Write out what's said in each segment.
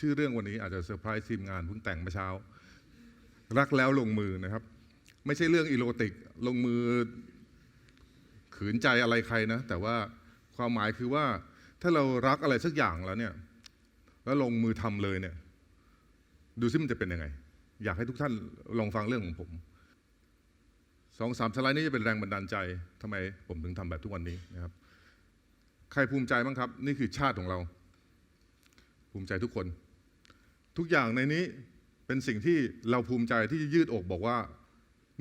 ชื่อเรื่องวันนี้อาจจะเซอร์ไพรส์ทีมงานเพิ่งแต่งเมื่อเช้า รักแล้วลงมือนะครับ ไม่ใช่เรื่องอีโรติกลงมือ ขืนใจอะไรใครนะ แต่ว่าความหมายคือว่าถ้าเรารักอะไรสักอย่างแล้วเนี่ย แล้วลงมือทำเลยเนี่ย ดูซิมันจะเป็นยังไง อยากให้ทุกท่านลองฟังเรื่องของผมสองสามสไลด์นี้จะเป็นแรงบันดาลใจทำไมผมถึงทำแบบทุกวันนี้นะครับ ใครภูมิใจบ้างครับ นี่คือชาติของเรา ภูมิใจทุกคน ทุกอย่างในนี้เป็นสิ่งที่เราภูมิใจที่จะยืดอกบอกว่า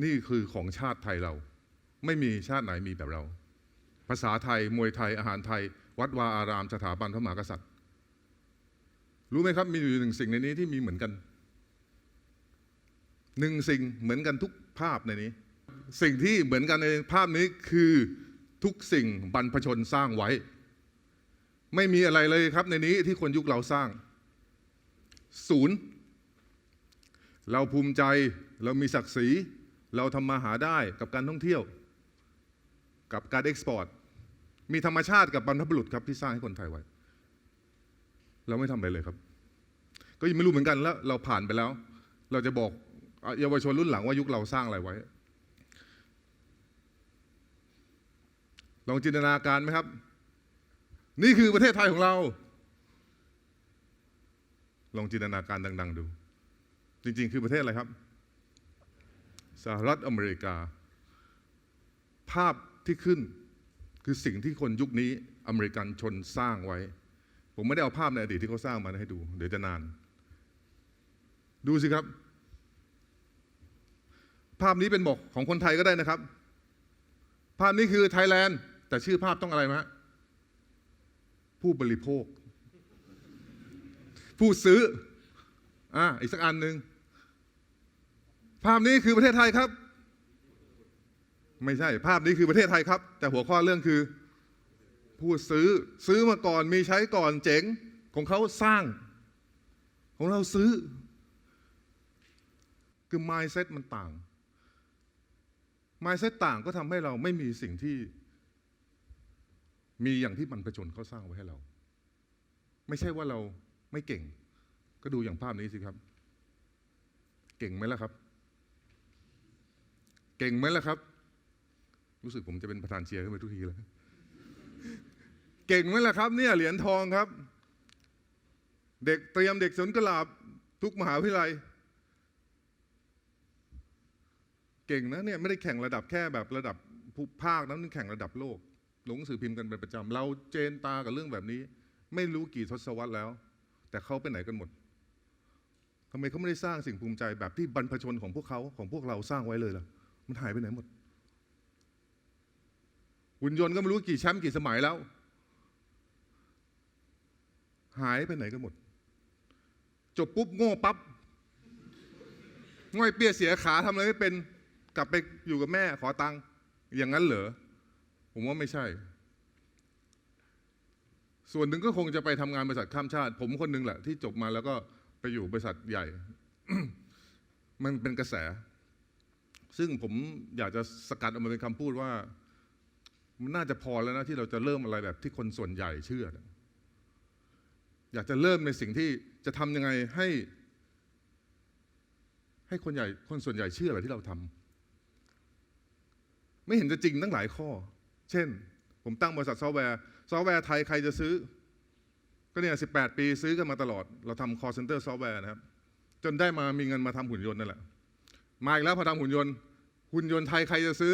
นี่คือของชาติไทยเรา ไม่มีชาติไหนมีแบบเรา ภาษาไทย มวยไทย อาหารไทย วัดวาอารามสถาบันพระมหากษัตริย์ รู้ไหมครับมีอยู่หนึ่งสิ่งในนี้ที่มีเหมือนกันหนึ่งสิ่งเหมือนกันทุกภาพในนี้ สิ่งที่เหมือนกันในภาพนี้คือทุกสิ่งบรรพชนสร้างไว้ ไม่มีอะไรเลยครับในนี้ที่คนยุคเราสร้าง ศูนย์ เราภูมิใจเรามีศักดิ์ศรี เราทำมาหาได้กับการท่องเที่ยว กับการเอ็กซ์พอร์ต มีธรรมชาติกับบรรพบุรุษครับที่สร้างให้คนไทยไว้ เราไม่ทำอะไรเลยครับ ก็ยังไม่รู้เหมือนกันแล้วเราผ่านไปแล้ว เราจะบอกเยาวชนรุ่นหลังว่ายุคเราสร้างอะไรไว้ ลองจินตนาการไหมครับ นี่คือประเทศไทยของเรา ลองจินตนาการดัง ๆ ดู จริง ๆ คือประเทศอะไรครับ สหรัฐอเมริกา ภาพที่ขึ้นคือสิ่งที่คนยุคนี้อเมริกันชนสร้างไว้ ผมไม่ได้เอาภาพในอดีตที่เขาสร้างมาให้ดู เดี๋ยวจะนาน ดูสิครับ ภาพนี้เป็นบอกของคนไทยก็ได้นะครับ ภาพนี้คือไทยแลนด์ แต่ชื่อภาพต้องอะไรมะผู้บริโภค ผู้ซื้ออ่าอีกสักอันหนึ่งภาพนี้คือประเทศไทยครับ ไม่ใช่ ภาพนี้คือประเทศไทยครับ แต่หัวข้อเรื่องคือ ผู้ซื้อซื้อมาก่อนมีใช้ก่อนเจ๋งของเขาสร้าง ของเราซื้อ คือ mindset มันต่าง mindset ต่างก็ทำให้เราไม่มีสิ่งที่ มีอย่างที่บรรพชนเขาสร้างไว้ให้เรา ไม่ใช่ว่าเรา ไม่เก่ง ก็ดูอย่างภาพนี้สิครับ เก่งไหมล่ะครับ เก่งไหมล่ะครับ รู้สึกผมจะเป็นประธานเชียร์ขึ้นไปทุกทีแล้วเก่งไหมล่ะครับ เนี่ยเหรียญทองครับ เด็กเตรียมเด็กสนกลาบทุกมหาวิทยาลัย เก่งนะเนี่ยไม่ได้แข่งระดับแค่แบบระดับภูภาคนั้นแข่งระดับโลกลงหนังสือพิมพ์กันเป็นประจำเราเจนตากับเรื่องแบบนี้ ไม่รู้กี่ทศวรรษแล้ว แต่เขาไปไหนกันหมดทำไมเขาไม่ได้สร้างสิ่งภูมิใจแบบที่บรรพชนของพวกเขาของพวกเราสร้างไว้เลยล่ะ มันหายไปไหนหมดหุ่นยนต์ก็ไม่รู้กี่แชมป์กี่สมัยแล้ว หายไปไหนกันหมด จบปุ๊บโง่ปั๊บง่อยเปี้ยเสียขาทำอะไรไม่เป็น กลับไปอยู่กับแม่ขอตังค์อย่างนั้นเหรอผมว่าไม่ใช่ ส่วนหนึ่งก็คงจะไปทำงานบริษัทข้ามชาติ ผมคนหนึ่งแหละ ที่จบมาแล้วก็ไปอยู่บริษัทใหญ่ มันเป็นกระแส ซึ่งผมอยากจะสกัดออกมาเป็นคำพูดว่า มันน่าจะพอแล้วนะที่เราจะเริ่มอะไรแบบที่คนส่วนใหญ่เชื่อ อยากจะเริ่มในสิ่งที่จะทำยังไงให้ ให้คนใหญ่คนส่วนใหญ่เชื่อแบบที่เราทำไม่เห็นจะจริงตั้งหลายข้อ เช่น ผมตั้งบริษัทซอฟต์แวร์ ซอฟต์แวร์ไทยใครจะซื้อ ก็เนี่ย18ปีซื้อกันมาตลอด เราทำ call center ซอฟต์แวร์นะครับ จนได้มามีเงินมาทำหุ่นยนต์นั่นแหละ มาอีกแล้วพอทำหุ่นยนต์ หุ่นยนต์ไทยใครจะซื้อ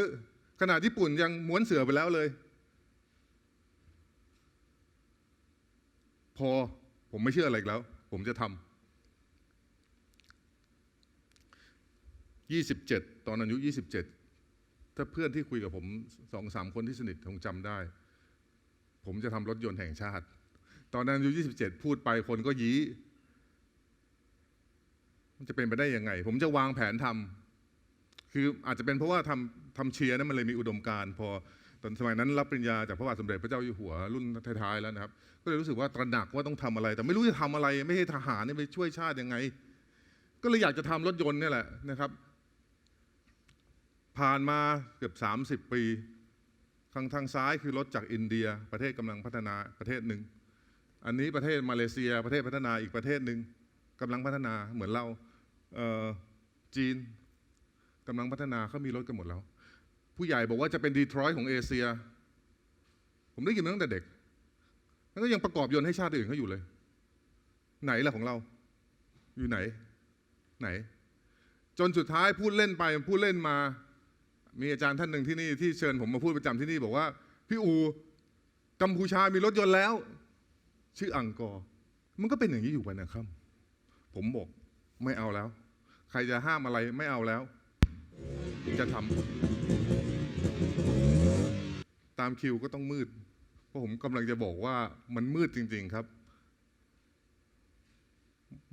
ขนาดญี่ปุ่นยังม้วนเสือไปแล้วเลย พอผมไม่เชื่ออะไรแล้ว ผมจะทำยี่สิบเจ็ดตอนอายุยี่สิบเจ็ดถ้าเพื่อนที่คุยกับผมสองสามคนที่สนิทคงจำได้ ผมจะทำรถยนต์แห่งชาติ ตอนนั้นอายุยี่สิบเจ็ดพูดไปคนก็ยี้มันจะเป็นไปได้ยังไง ผมจะวางแผนทำคืออาจจะเป็นเพราะว่าทำทำเชียร์นั้นมันเลยมีอุดมการณ์พอตอนสมัยนั้นรับปริญญาจากพระบาทสมเด็จพระเจ้าอยู่หัวรุ่นท้ายๆแล้วนะครับ ก็เลยรู้สึกว่าตระหนักว่าต้องทำอะไร แต่ไม่รู้จะทำอะไร ไม่ใช่ทหารเนี่ยไปช่วยชาติยังไง ก็เลยอยากจะทำรถยนต์นี่แหละนะครับ ผ่านมาเกือบ 30 ปี ทางทางซ้ายคือรถจากอินเดีย ประเทศกำลังพัฒนาประเทศหนึ่ง อันนี้ประเทศมาเลเซีย ประเทศพัฒนาอีกประเทศหนึ่งกำลังพัฒนาเหมือนเราเจีนกำลังพัฒนาเขามีรถกันหมดแล้ว ผู้ใหญ่บอกว่าจะเป็นดีทรอยต์ของเอเชีย ผมได้ยินมาตั้งแต่เด็กแล้วก็ยังประกอบยนต์ให้ชาติอื่นเขาอยู่เลย ไหนล่ะของเรา อยู่ไหน ไหน จนสุดท้ายพูดเล่นไปพูดเล่นมา มีอาจารย์ท่านหนึ่งที่นี่ที่เชิญผมมาพูดประจำที่นี่บอกว่า พี่อูกัมพูชามีรถยนต์แล้ว ชื่ออังกอร์มันก็เป็นอย่างนี้อยู่ไปนะครับ ผมบอกไม่เอาแล้ว ใครจะห้ามอะไรไม่เอาแล้ว จะทำตามคิวก็ต้องมืด เพราะผมกำลังจะบอกว่ามันมืดจริง ๆครับ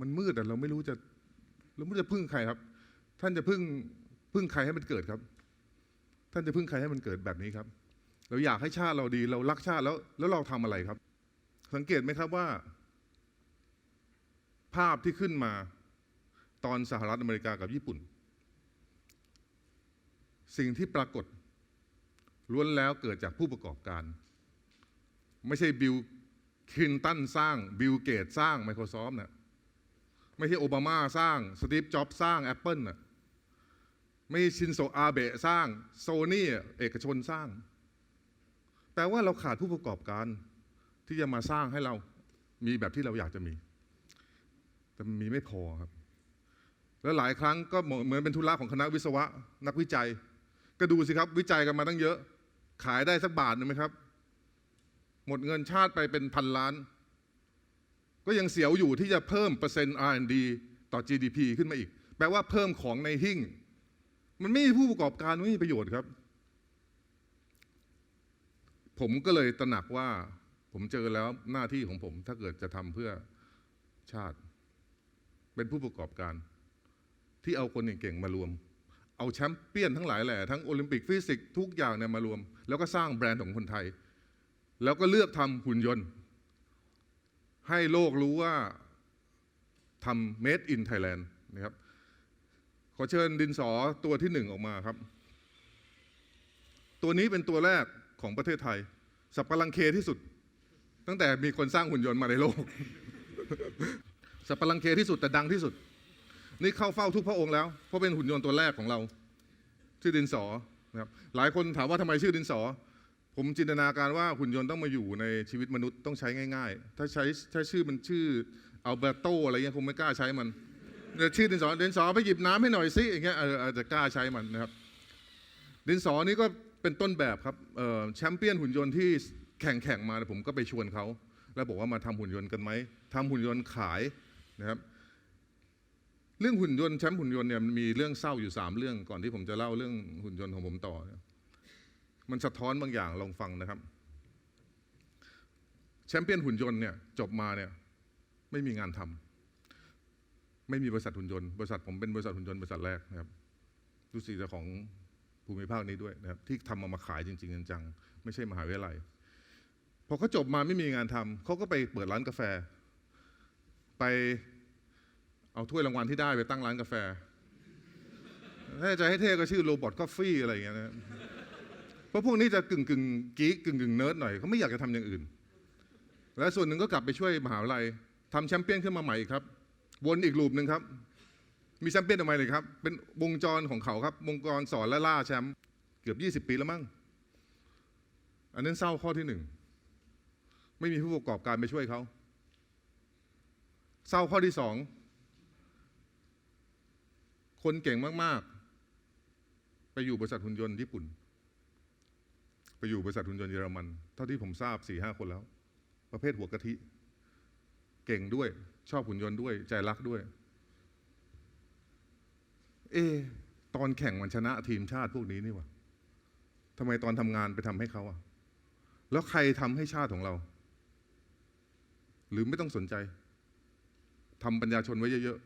มันมืดแต่เราไม่รู้จะเราไม่รู้จะพึ่งใครครับ ท่านจะพึ่งพึ่งใครให้มันเกิดครับ ท่านจะพึ่งใครให้มันเกิดแบบนี้ครับ เราอยากให้ชาติเราดี เรารักชาติแล้ว แล้วเราทำอะไรครับ สังเกตไหมครับว่า ภาพที่ขึ้นมาตอนสหรัฐอเมริกากับญี่ปุ่น สิ่งที่ปรากฏล้วนแล้วเกิดจากผู้ประกอบการ ไม่ใช่บิลคลินตันสร้างบิลเกตสร้าง Microsoft นะไม่ใช่โอบามาสร้างสตีฟจ็อบสร้าง Apple นะ ไม่ชินโซอาเบะสร้างโซนี่เอกชนสร้างแปลว่าเราขาดผู้ประกอบการที่จะมาสร้างให้เรามีแบบที่เราอยากจะมี แต่มีไม่พอครับ แล้วหลายครั้งก็เหมือนเป็นธุระของคณะวิศวะ นักวิจัย ก็ดูสิครับวิจัยกันมาตั้งเยอะ ขายได้สักบาทหนึ่งไหมครับ หมดเงินชาติไปเป็นพันล้าน ก็ยังเสียวอยู่ที่จะเพิ่มเปอร์เซ็นต์ R&D ต่อ GDP ขึ้นมาอีก แปลว่าเพิ่มของในหิ้ง มันไม่มีผู้ประกอบการไม่มีประโยชน์ครับ ผมก็เลยตระหนักว่า ผมเจอแล้วหน้าที่ของผม ถ้าเกิดจะทำเพื่อชาติ เป็นผู้ประกอบการ ที่เอาคนเก่งๆมารวม เอาแชมป์เปี้ยนทั้งหลายแหล่ทั้งโอลิมปิกฟิสิกส์ทุกอย่างเนี่ยมารวม แล้วก็สร้างแบรนด์ของคนไทย แล้วก็เลือกทำหุ่นยนต์ ให้โลกรู้ว่าทำ made in Thailand นะครับ ขอเชิญดินสอตัวที่หนึ่งออกมาครับ ตัวนี้เป็นตัวแรกของประเทศไทย สับปะรังเคที่สุด ตั้งแต่มีคนสร้างหุ่นยนต์มาในโลก สับปะรังเคที่สุดแต่ดังที่สุด นี่เข้าเฝ้าทุกพระองค์แล้ว เพราะเป็นหุ่นยนต์ตัวแรกของเรา ชื่อดินสอนะครับหลายคนถามว่าทำไมชื่อดินสอ ผมจินตนาการว่าหุ่นยนต์ต้องมาอยู่ในชีวิตมนุษย์ต้องใช้ง่าย ๆ ถ้าใช้ถ้าชื่อมันชื่ออัลเบโตอะไรเงี้ยคงไม่กล้าใช้มัน ชื่อดินสอดินสอไปหยิบน้ำให้หน่อยสิอย่างเงี้ยอาจจะกล้าใช้มันนะครับ ดินสอนี่ก็เป็นต้นแบบครับแชมเปี้ยนหุ่นยนต์ที่แข่งแข่งมาผมก็ไปชวนเขาแล้วบอกว่ามาทำหุ่นยนต์กันไหมทำหุ่นยนต์ขายนะครับเรื่องหุ่นยนต์แชมป์หุ่นยนต์เนี่ยมันมีเรื่องเศร้าอยู่สามเรื่องก่อนที่ผมจะเล่าเรื่องหุ่นยนต์ของผมต่อ มันสะท้อนบางอย่างลองฟังนะครับ แชมเปี้ยนหุ่นยนต์เนี่ยจบมาเนี่ยไม่มีงานทำ ไม่มีบริษัทหุ่นยนต์บริษัทผมเป็นบริษัทหุ่นยนต์บริษัทแรกนะครับรู้สึกจะของภูมิภาคนี้ด้วยนะครับที่ทำเอามาขายจริงๆจังๆไม่ใช่มหาวิทยาลัยพอเขาจบมาไม่มีงานทำเขาก็ไปเปิดร้านกาแฟ ไปเอาถ้วยรางวัลที่ได้ไปตั้งร้านกาแฟถ้าจะให้เท่ก็ชื่อโรบอทกาแฟอะไรอย่างเงี้ยนะเพราะพวกนี้จะกึ่งกึ่งกีกึ่งกึ่งเนิร์ดหน่อยเขาไม่อยากจะทำอย่างอื่น และส่วนหนึ่งก็กลับไปช่วยมหาวิทยาลัยทำแชมเปี้ยนขึ้นมาใหม่ครับ วนอีกรูปหนึ่งครับ มีแชมเปี้ยนออกมาเลยครับ เป็นวงจรของเขาครับ วงจรสอนและล่าแชมป์เกือบ 20 ปีแล้วมั้ง อันนั้นเศร้าข้อที่หนึ่ง ไม่มีผู้ประกอบการไปช่วยเขา เศร้าข้อที่สอง คนเก่งมากๆ ไปอยู่บริษัทหุ่นยนต์ญี่ปุ่น ไปอยู่บริษัทหุ่นยนต์เยอรมัน เท่าที่ผมทราบสี่ห้าคนแล้ว ประเภทหัวกะทิ เก่งด้วย ชอบหุ่นยนต์ด้วย ใจรักด้วย เอ ตอนแข่งมันชนะทีมชาติพวกนี้นี่วะทำไมตอนทำงานไปทำให้เขาอะแล้วใครทำให้ชาติของเรา หรือไม่ต้องสนใจทำปัญญาชนไว้เยอะ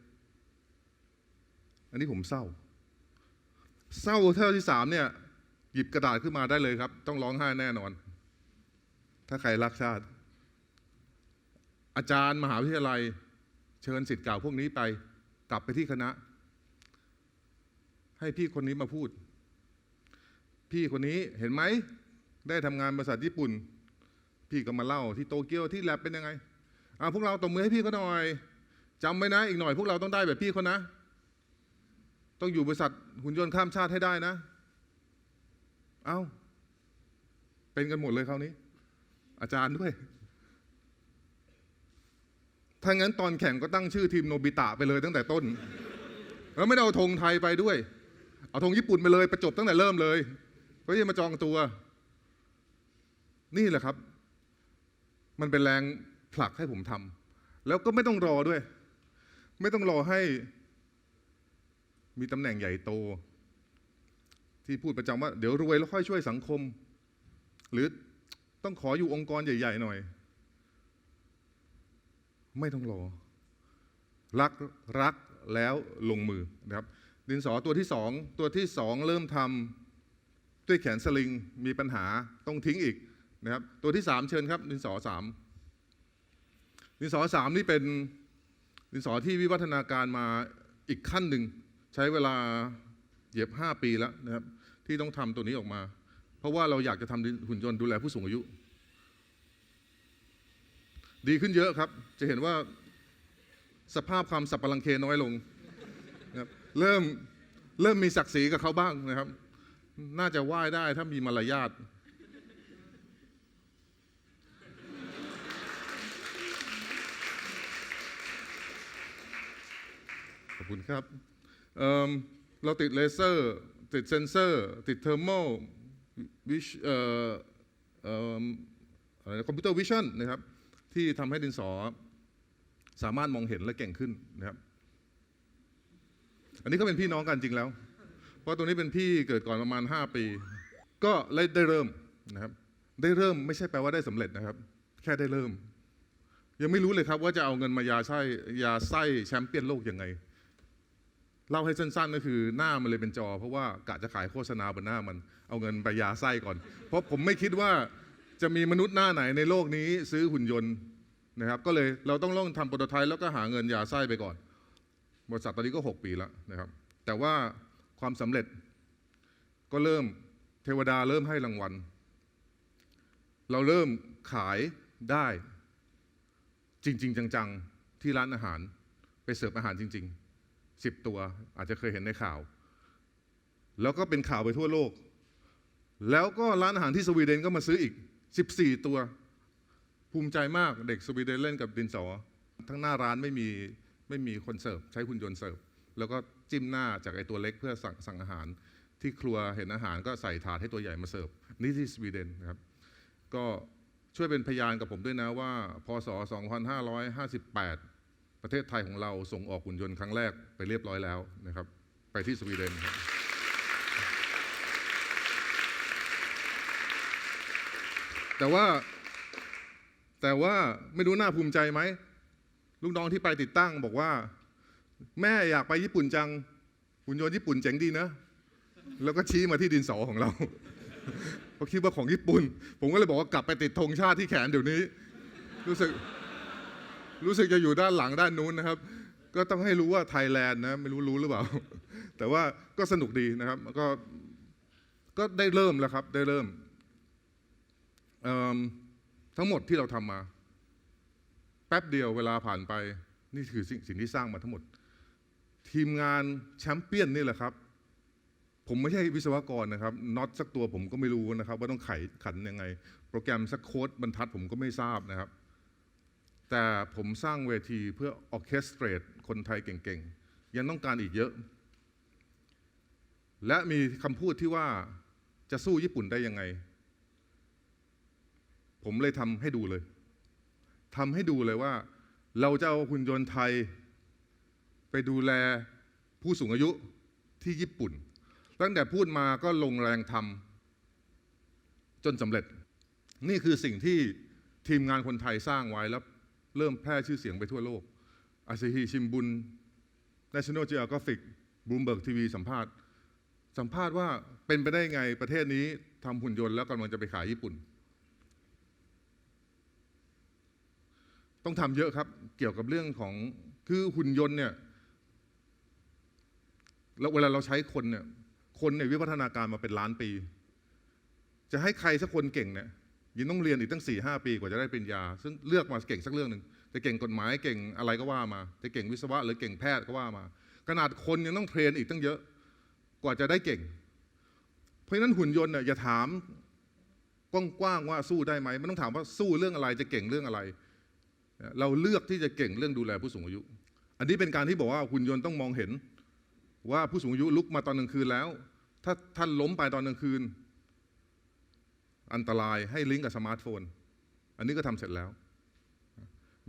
ๆ อันนี้ผมเศร้า เศร้าเท่าที่สามเนี่ย หยิบกระดาษขึ้นมาได้เลยครับ ต้องร้องไห้แน่นอน ถ้าใครรักชาติ อาจารย์มหาวิทยาลัย เชิญสิทธิ์เก่าพวกนี้ไป กลับไปที่คณะ ให้พี่คนนี้มาพูด พี่คนนี้เห็นไหม ได้ทำงานบริษัทญี่ปุ่น พี่ก็มาเล่าที่โตเกียวที่แลบเป็นยังไงอ่าพวกเราตบมือให้พี่เขาหน่อยจำไว้นะ อีกหน่อยพวกเราต้องได้แบบพี่เขานะ ต้องอยู่บริษัทหุ่นยนต์ข้ามชาติให้ได้นะ เอ้า เป็นกันหมดเลยคราวนี้ อาจารย์ด้วย ถ้างั้นตอนแข่งก็ตั้งชื่อทีมโนบิตะไปเลยตั้งแต่ต้น แล้วไม่ได้เอาธงไทยไปด้วย เอาธงญี่ปุ่นไปเลยประจบตั้งแต่เริ่มเลยเพื่อที่จะมาจองตัว นี่แหละครับ มันเป็นแรงผลักให้ผมทำแล้วก็ไม่ต้องรอด้วย ไม่ต้องรอให้ มีตำแหน่งใหญ่โต ที่พูดประจำว่า เดี๋ยวรวยแล้วค่อยช่วยสังคม หรือต้องขออยู่องค์กรใหญ่ ๆ หน่อย ไม่ต้องรอ รักรักแล้วลงมือนะครับ ดินสอตัวที่สองตัวที่สองเริ่มทำด้วยแขนสลิงมีปัญหาต้องทิ้งอีกนะครับ ตัวที่สามเชิญครับ ดินสอสามดินสอสามนี่เป็นดินสอที่วิวัฒนาการมาอีกขั้นหนึ่ง ใช้เวลาเหยียบห้าปีแล้วนะครับที่ต้องทำตัวนี้ออกมา เพราะว่าเราอยากจะทำหุ่นยนต์ดูแลผู้สูงอายุ ดีขึ้นเยอะครับ จะเห็นว่าสภาพความสับปะรังเคน้อยลงนะครับเริ่มเริ่มมีศักดิ์ศรีกับเขาบ้างนะครับ น่าจะไหว้ได้ถ้ามีมารยาทขอบคุณครับเเราติดเลเซอร์ ติดเซนเซอร์ ติดเทอร์โมวิชอ่อเอิ่มคอมพิวเตอร์วิชั่นนะครับ ที่ทำให้ดินสอสามารถมองเห็นและเก่งขึ้นนะครับ อันนี้ก็เป็นพี่น้องกันจริงแล้ว เพราะตัวนี้เป็นพี่เกิดก่อนประมาณ 5 ปี ก็ได้ได้เริ่มนะครับ ได้เริ่มไม่ใช่แปลว่าได้สำเร็จนะครับ แค่ได้เริ่ม ยังไม่รู้เลยครับว่าจะเอาเงินมายาไส้ยาไส้แชมเปี้ยนโลกยังไง เล่าให้สั้นๆก็คือหน้ามันเลยเป็นจอ เพราะว่ากะจะขายโฆษณาบนหน้ามัน เอาเงินไปยาไส้ก่อน เพราะผมไม่คิดว่า จะมีมนุษย์หน้าไหนในโลกนี้ซื้อหุ่นยนต์นะครับ ก็เลยเราต้องลองทำโปรโตไทป์แล้วก็หาเงินยาไส้ไปก่อน บริษัทตอนนี้ก็ 6 ปีแล้วนะครับ แต่ว่าความสำเร็จก็เริ่มเทวดาเริ่มให้รางวัล เราเริ่มขายได้จริง ๆ จัง ๆ ที่ร้านอาหารไปเสิร์ฟอาหารจริง ๆ 10 ตัวอาจจะเคยเห็นในข่าว แล้วก็เป็นข่าวไปทั่วโลก แล้วก็ร้านอาหารที่สวีเดนก็มาซื้ออีก 14 ตัว ภูมิใจมากเด็กสวีเดนเล่นกับดินสอ ทั้งหน้าร้านไม่มีไม่มีคนเสิร์ฟใช้หุ่นยนต์เสิร์ฟ แล้วก็จิ้มหน้าจากไอ้ตัวเล็กเพื่อสั่งสั่งอาหาร ที่ครัวเห็นอาหารก็ใส่ถาดให้ตัวใหญ่มาเสิร์ฟนี่ที่สวีเดนนะครับ ก็ช่วยเป็นพยานกับผมด้วยนะว่า พศ 2558 ประเทศไทยของเราส่งออกหุ่นยนต์ครั้งแรกไปเรียบร้อยแล้วนะครับ ไปที่สวีเดนครับ แต่ว่า แต่ว่าไม่รู้น่าภูมิใจไหมลูกน้องที่ไปติดตั้งบอกว่า แม่อยากไปญี่ปุ่นจังหุ่นยนต์ญี่ปุ่นเจ๋งดีนะแล้วก็ชี้มาที่ดินสอของเราเขาคิดว่าของญี่ปุ่น ผมก็เลยบอกว่ากลับไปติดธงชาติที่แขนเดี๋ยวนี้ รู้สึกรู้สึกจะอยู่ด้านหลังด้านนู้นนะครับ ก็ต้องให้รู้ว่าไทยแลนด์นะไม่รู้รู้หรือเปล่า แต่ว่าก็สนุกดีนะครับก็ก็ได้เริ่มแล้วครับ ได้เริ่ม ทั้งหมดที่เราทำมา แป๊บเดียวเวลาผ่านไปนี่คือสิ่งสิ่งที่สร้างมาทั้งหมด ทีมงานแชมเปี้ยนนี่แหละครับ ผมไม่ใช่วิศวกรนะครับน็อตสักตัวผมก็ไม่รู้นะครับ ว่าต้องไขขันยังไง โปรแกรมสักโค้ดบรรทัดผมก็ไม่ทราบนะครับ แต่ผมสร้างเวทีเพื่อออเคสเตรตคนไทยเก่งๆ ยังต้องการอีกเยอะ และมีคำพูดที่ว่าจะสู้ญี่ปุ่นได้ยังไง ผมเลยทำให้ดูเลยทำให้ดูเลยว่า เราจะเอาหุ่นยนต์ไทย ไปดูแลผู้สูงอายุที่ญี่ปุ่น ตั้งแต่พูดมาก็ลงแรงทำจนสำเร็จ นี่คือสิ่งที่ทีมงานคนไทยสร้างไว้แล้วเริ่มแพร่ชื่อเสียงไปทั่วโลก อาซ h ฮีชิมบุน National Geographic Bloomberg TV สัมภาษณ์ สัมภาษณ์ว่าเป็นไปได้ไงประเทศนี้ทำหุ่นยนต์แล้วกำลังจะไปขายญี่ปุ่น ต้องทำเยอะครับ เกี่ยวกับเรื่องของคือหุ่นยนต์เนี่ยแล้วเวลาเราใช้คนเนี่ย คนเนี่ยวิวัฒนาการมาเป็นล้านปี จะให้ใครสักคนเก่งเนี่ยยังต้องเรียนอีกตั้งสี่ห้าปีกว่าจะได้ปริญญา ซึ่งเลือกมาเก่งสักเรื่องหนึ่งจะเก่งกฎหมายเก่งอะไรก็ว่ามา จะเก่งวิศวะหรือเก่งแพทย์ก็ว่ามา ขนาดคนยังต้องเทรนอีกตั้งเยอะกว่าจะได้เก่ง เพราะฉะนั้นหุ่นยนต์เนี่ยอย่าถามกว้างๆว่าสู้ได้ไหมมันต้องถามว่าสู้เรื่องอะไรจะเก่งเรื่องอะไร เราเลือกที่จะเก่งเรื่องดูแลผู้สูงอายุ อันนี้เป็นการที่บอกว่าหุ่นยนต์ต้องมองเห็น ว่าผู้สูงอายุลุกมาตอนกลางคืนแล้ว ถ้าท่านล้มไปตอนกลางคืน อันตรายให้ลิงก์กับสมาร์ทโฟน อันนี้ก็ทำเสร็จแล้ว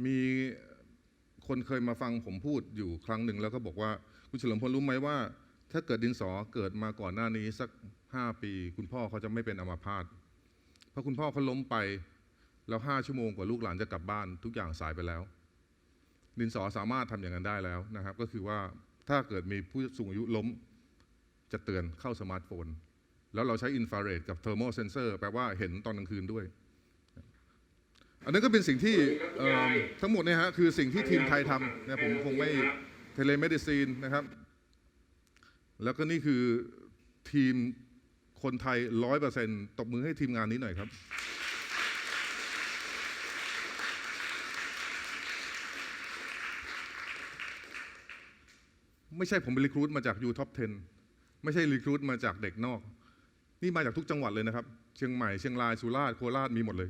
มีคนเคยมาฟังผมพูดอยู่ครั้งหนึ่งแล้วก็บอกว่าคุณเฉลิมพลรู้ไหมว่า ถ้าเกิดดินสอเกิดมาก่อนหน้านี้สักห้าปี คุณพ่อเขาจะไม่เป็นอัมาพาตเพราะคุณพ่อเขาล้มไป แล้วห้าชั่วโมงกว่าลูกหลานจะกลับบ้านทุกอย่างสายไปแล้ว ดินสอสามารถทำอย่างนั้นได้แล้วนะครับ ก็คือว่าถ้าเกิดมีผู้สูงอายุล้มจะเตือนเข้าสมาร์ทโฟน แล้วเราใช้อินฟราเรดกับเทอร์โมเซนเซอร์แปลว่าเห็นตอนกลางคืนด้วย อันนั้นก็เป็นสิ่งที่ทั้งหมดเนี่ยฮะคือสิ่งที่ทีมไทยทำนะผมคงไม่เทเลเมดิซีนนะครับ แล้วก็นี่คือทีมคนไทยร้อยเปอร์เซ็นต์ตบมือให้ทีมงานนี้หน่อยครับ ไม่ใช่ผมเป็นรีครูดมาจากยูท็อป10 ไม่ใช่รีครูดมาจากเด็กนอก นี่มาจากทุกจังหวัดเลยนะครับ เชียงใหม่ เชียงราย สุราษฎร์ โคราช มีหมดเลย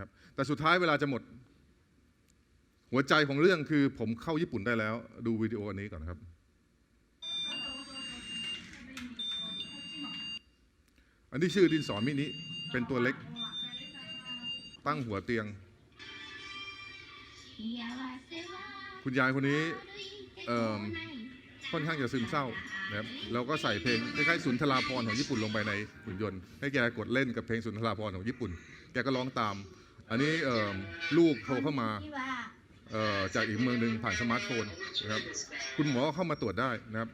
ครับ แต่สุดท้ายเวลาจะหมด หัวใจของเรื่องคือผมเข้าญี่ปุ่นได้แล้ว ดูวิดีโออันนี้ก่อนครับ อันนี้ชื่อดินสอมินิ เป็นตัวเล็ก ตั้งหัวเตียง คุณยายคนนี้เอิ่ม ค่อนข้างจะซึมเศร้านะครับเราก็ใส่เพลงคล้ายๆสุนทราพรของญี่ปุ่นลงไปในหุ่นยนต์ให้แกกดเล่นกับเพลงสุนทราพรของญี่ปุ่น แกก็ร้องตาม อันนี้ลูกโทรเข้ามาจากอีกเมืองหนึ่งผ่านสมาร์ทโฟนนะครับคุณหมอเข้ามาตรวจได้นะครับ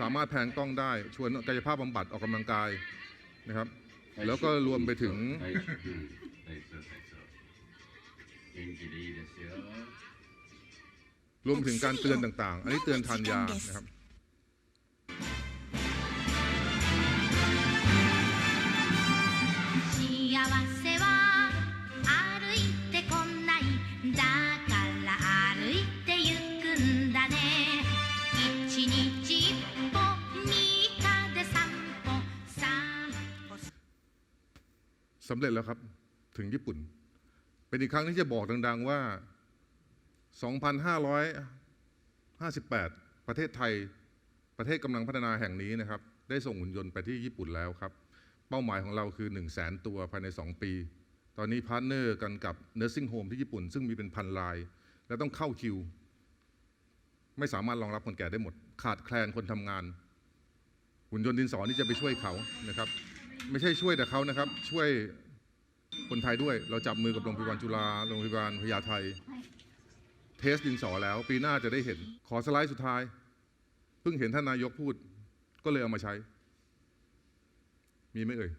สามารถแพงต้องได้ชวนกายภาพบำบัดออกกำลังกายนะครับ แล้วก็รวมไปถึงรวมถึงการเตือนต่างๆ อันนี้เตือนทานยานะครับำเร็จแล้วครับ ถึงญี่ปุ่น เป็นอีกครั้งที่จะบอกดัง ๆว่า 2,558 ประเทศไทย ประเทศกำลังพัฒนาแห่งนี้นะครับ ได้ส่งหุ่นยนต์ไปที่ญี่ปุ่นแล้วครับ เป้าหมายของเราคือ 1 0 0 0 0แสนตัวภายใน 2 ปี ตอนนี้พาร์ทเนอร์กันกับ Nursing Home ที่ญี่ปุ่น ซึ่งมีเป็นพันราย และต้องเข้าคิว ไม่สามารถรองรับคนแก่ได้หมด ขาดแคลนคนทำงาน หุ่นยนต์ดินสอนี่จะไปช่วยเขานะครับไม่ใช่ช่วยแต่เขานะครับ ช่วย คนไทยด้วย เราจับมือกับโรงพยาบาลจุฬาโรงพยาบาลพญาไทเทสดินสอแล้ว ปีหน้าจะได้เห็น ขอสไลด์สุดท้าย เพิ่งเห็นท่านนายกพูด ก็เลยเอามาใช้ มีไหมเอ่ย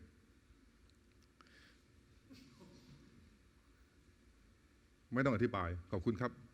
ไม่ต้องอธิบาย ขอบคุณครับ